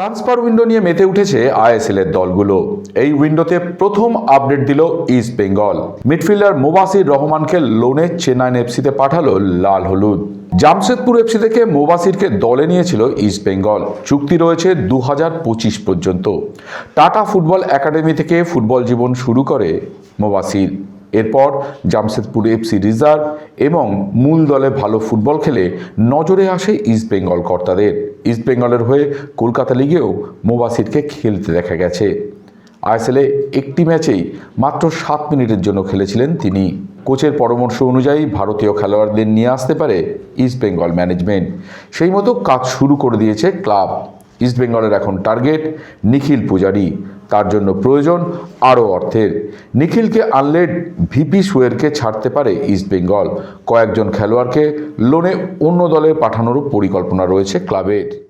Transfer window নিয়ে মেতে উঠেছে আইএসএল এর দলগুলো। এই উইন্ডোতে প্রথম আপডেট দিল ইস্ট বেঙ্গল। মিডফিল্ডার মোবাসির রহমানকে লোনে চেন্নাইন এফসিতে পাঠালো লাল হলুদ। জামশেদপুর এফসি থেকে মোবাসিরকে দলে নিয়েছিল ইস্ট বেঙ্গল। চুক্তি রয়েছে দু পর্যন্ত। টাটা ফুটবল একাডেমি থেকে ফুটবল জীবন শুরু করে মোবাসির। এরপর জামশেদপুর এফসি রিজার্ভ এবং মূল দলে ভালো ফুটবল খেলে নজরে আসে ইস্ট বেঙ্গল কর্তাদের। ইস্ট বেঙ্গলের হয়ে কলকাতা লিগেও মোবাসিরকে খেলতে দেখা গেছে। আইএসএলে একটি ম্যাচেই মাত্র সাত মিনিটের জন্য খেলেছিলেন তিনি। কোচের পরামর্শ অনুযায়ী ভারতীয় খেলোয়াড়দের নিয়ে আসতে পারে ইস্ট বেঙ্গল ম্যানেজমেন্ট। সেই মতো কাজ শুরু করে দিয়েছে ক্লাব। ইস্ট বেঙ্গলের এখন টার্গেট নিখিল পূজারি। তার জন্য প্রয়োজন আরও অর্থের। নিখিলকে আনলে ভিপি সুয়েরকে ছাড়তে পারে ইস্টবেঙ্গল কয়েকজন খেলোয়াড়কে লোনে অন্য দলে পাঠানোরও পরিকল্পনা রয়েছে ক্লাবের।